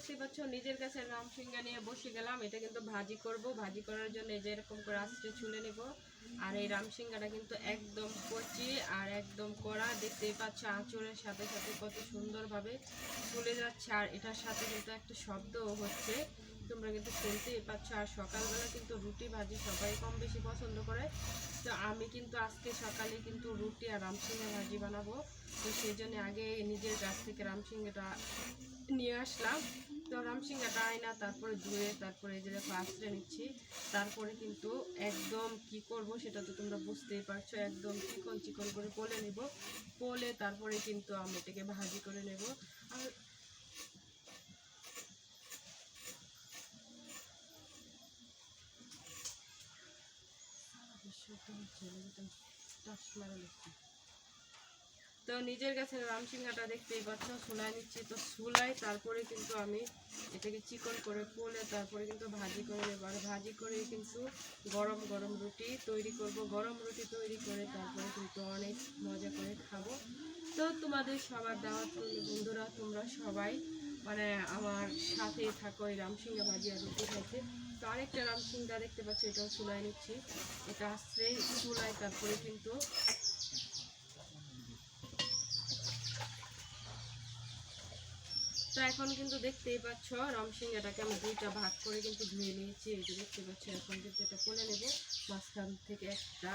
দেখতে পাচ্ছ, নিজের কাছে রামসিঙ্গা নিয়ে বসে গেলাম। এটা কিন্তু ভাজি করব। ভাজি করার জন্য এই যে এরকম করে আস্তে ছুলে নেব। আর এই রামসিঙ্গাটা কিন্তু একদম কচি আর একদম কড়া। দেখতে পাচ্ছ, আঁচড়ের সাথে সাথে কত সুন্দরভাবে চলে যাচ্ছে। আর এটার সাথে কিন্তু একটা শব্দও হচ্ছে। তোমরা কিন্তু শুনতেই পাচ্ছ আর সকালবেলা কিন্তু রুটি ভাজি সবাই কম বেশি পছন্দ করে। তো আমি কিন্তু আজকে সকালে কিন্তু রুটি আর রামসিঙ্গা ভাজি বানাবো। তো সেই জন্য আগে নিজের গাছ থেকে রামসিঙ্গাটা নিয়ে আসলাম। তো রামসিঙ্গাটা আয়না তারপরে ধুয়ে, তারপরে যে আশ্রে নিচ্ছি। তারপরে কিন্তু একদম কি করব সেটা তো তোমরা বুঝতেই পারছ। একদম চিকন চিকন করে পোলে নেব। পোলে তারপরে কিন্তু আমি এটাকে ভাজি করে নেব। আর তো নিজের কাছে রামসিংহাটা দেখতেই পাচ্ছ, সুলাই নিচ্ছি। তো সুলাই, তারপরে কিন্তু আমি এটাকে চিকন করে পোলে তারপরে কিন্তু ভাজি করে নেব। ভাজি করে কিন্তু গরম গরম রুটি তৈরি করব। গরম রুটি তৈরি করে তারপরে কিন্তু অনেক মজা করে খাব। তো তোমাদের সবার দাওয়াত বন্ধুরা, তোমরা সবাই মানে আমার সাথে থাকো এই রামসিংহা ভাজি আর রুটি খাইতে তো আরেকটা রামসিংহা দেখতে পাচ্ছি, এটাও চুলাই নিচ্ছি। এটা আসছে চুলাই তারপরে কিন্তু তো এখন কিন্তু দেখতেই পাচ্ছ রামসিংহাটাকে আমি দুইটা ভাগ করে কিন্তু ধুয়ে নিয়েছি। এই যে দেখতে পাচ্ছ, এখন কিন্তু এটা কোলে নেব। মাঝখান থেকে একটা,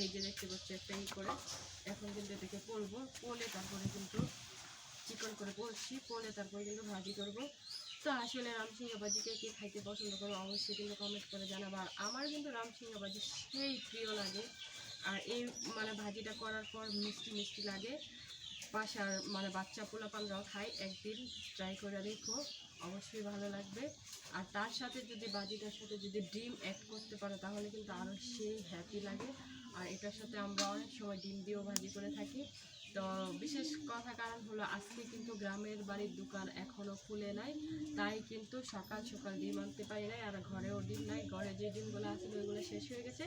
এই যে দেখতে পাচ্ছ, একটা ই করে। এখন কিন্তু এটাকে পলবো পলে তারপরে কিন্তু চিকন করে পলছি পলে তারপরে কিন্তু ভাজি করব? তো আসলে রামসিংহা ভাজিকে কি খাইতে পছন্দ করো অবশ্যই কিন্তু কমেন্ট করে জানাব। আর আমার কিন্তু রামসিংহা ভাজি সেই প্রিয় লাগে। আর এই মানে ভাজিটা করার পর মিষ্টি মিষ্টি লাগে। বাসার মানে বাচ্চা পোলাপানরাও খায়। একদিন ট্রাই করে দেখো। অবশ্যই ভালো লাগবে। আর তার সাথে যদি বাজিটার সাথে যদি ডিম অ্যাড করতে পারো, তাহলে কিন্তু আরও সেই হ্যাপি লাগে। আর এটার সাথে আমরা অনেক সময় ডিম দিয়েও ভাজি করে থাকি। তো বিশেষ কথা কারণ হলো আজকে কিন্তু গ্রামের বাড়ির দোকান এখনও খুলে নাই। তাই কিন্তু সকাল সকাল ডিম আনতে পারি নাই আর ঘরেও ডিম নাই। ঘরে যে ডিমগুলো আছে ওইগুলো শেষ হয়ে গেছে।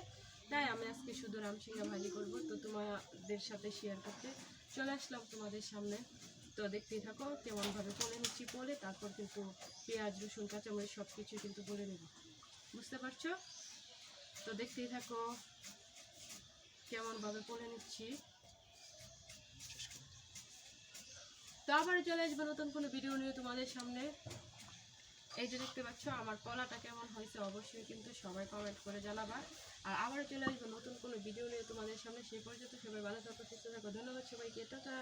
তাই আমি আজকে শুধু রামসিংহা ভাজি করব। তো তোমাদের সাথে শেয়ার করতে চলে আসলাম তোমাদের সামনে। তো দেখতেই থাকো, কেমনভাবে পলে নিচ্ছি পলে তারপর কিন্তু পেঁয়াজ, রসুন, কাঁচামরিচ সব কিছু কিন্তু বলে নেব। বুঝতে পারছ? তো দেখতেই থাকো, কেমনভাবে পলে নিচ্ছি। তো আবার চলে আসব নতুন কোনো ভিডিও নিয়ে তোমাদের সামনে। এই যে দেখতে পাচ্ছ, আমার কলাটা কেমন হয়েছে অবশ্যই কিন্তু সবাই কমেন্ট করে জানাবা। আর আবার চলে আসব নতুন কোনো ভিডিও নিয়ে তোমাদের সামনে। সেই পর্যন্ত সবাই ভালো থাকো, সুস্থ থাকো। ধন্যবাদ সবাইকে। টাটা।